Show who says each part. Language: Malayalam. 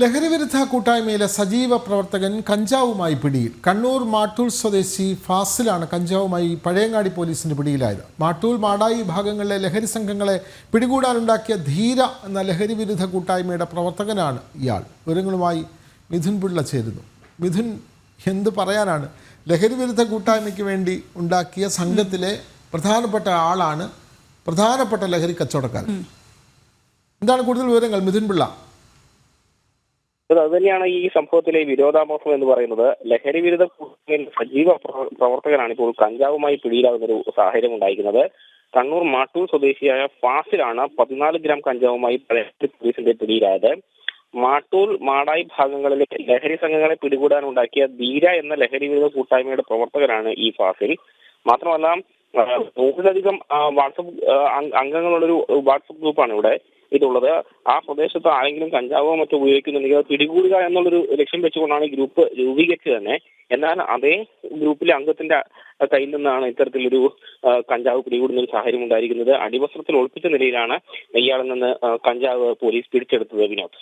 Speaker 1: ലഹരിവിരുദ്ധ കൂട്ടായ്മയിലെ സജീവ പ്രവർത്തകൻ കഞ്ചാവുമായി പിടിയിൽ. കണ്ണൂർ മാട്ടൂൽ സ്വദേശി ഫാസിലാണ് കഞ്ചാവുമായി പഴയങ്ങാടി പോലീസിന്റെ പിടിയിലായത്. മാട്ടൂൽ മാടായി ഭാഗങ്ങളിലെ ലഹരി സംഘങ്ങളെ പിടികൂടാനുണ്ടാക്കിയ ധീര എന്ന ലഹരിവിരുദ്ധ കൂട്ടായ്മയുടെ പ്രവർത്തകനാണ് ഇയാൾ. വിവരങ്ങളുമായി മിഥുൻ പിള്ള ചേരുന്നു. മിഥുൻ എന്ത് പറയാനാണ്? ലഹരിവിരുദ്ധ കൂട്ടായ്മയ്ക്ക് വേണ്ടി ഉണ്ടാക്കിയ സംഘത്തിലെ പ്രധാനപ്പെട്ട ആളാണ് പ്രധാനപ്പെട്ട ലഹരി കച്ചവടക്കാരൻ. എന്താണ് കൂടുതൽ വിവരങ്ങൾ? മിഥുൻ പിള്ള.
Speaker 2: അത് തന്നെയാണ് ഈ സംഭവത്തിലെ വിരോധാഭാസം എന്ന് പറയുന്നത്. ലഹരി വിരുദ്ധ സജീവ പ്രവ- പ്രവർത്തകനാണ് ഇപ്പോൾ കഞ്ചാവുമായി പിടിയിലാകുന്ന ഒരു സാഹചര്യം ഉണ്ടായിരിക്കുന്നത്. കണ്ണൂർ മാട്ടൂർ സ്വദേശിയായ ഫാസിലാണ് പതിനാല് ഗ്രാം കഞ്ചാവുമായി പോലീസിന്റെ പിടിയിലായത്. മാട്ടൂർ മാടായി ഭാഗങ്ങളിലെ ലഹരി സംഘങ്ങളെ പിടികൂടാനുണ്ടാക്കിയ ധീര എന്ന ലഹരി വിരുദ്ധ കൂട്ടായ്മയുടെ പ്രവർത്തകനാണ് ഈ ഫാസിൽ. മാത്രമല്ല നൂറിലധികം വാട്സപ്പ് അംഗങ്ങളുള്ളൊരു വാട്സപ്പ് ഗ്രൂപ്പാണ് ഇവിടെ ഇതുള്ളത്. ആ പ്രദേശത്ത് ആരെങ്കിലും കഞ്ചാവോ മറ്റോ ഉപയോഗിക്കുന്നുണ്ടെങ്കിൽ അത് പിടികൂടുക എന്നുള്ളൊരു ലക്ഷ്യം വെച്ചുകൊണ്ടാണ് ഈ ഗ്രൂപ്പ് രൂപീകരിച്ചത് തന്നെ. എന്നാൽ അതേ ഗ്രൂപ്പിലെ അംഗത്തിന്റെ കയ്യിൽ നിന്നാണ് ഇത്തരത്തിലൊരു കഞ്ചാവ് പിടികൂടുന്ന ഒരു സാഹചര്യം ഉണ്ടായിരിക്കുന്നത്. അടിവസ്ത്രത്തിൽ ഒളിപ്പിച്ച നിലയിലാണ് ഇയാളിൽ നിന്ന് കഞ്ചാവ് പോലീസ് പിടിച്ചെടുത്തത് വിനോദ്.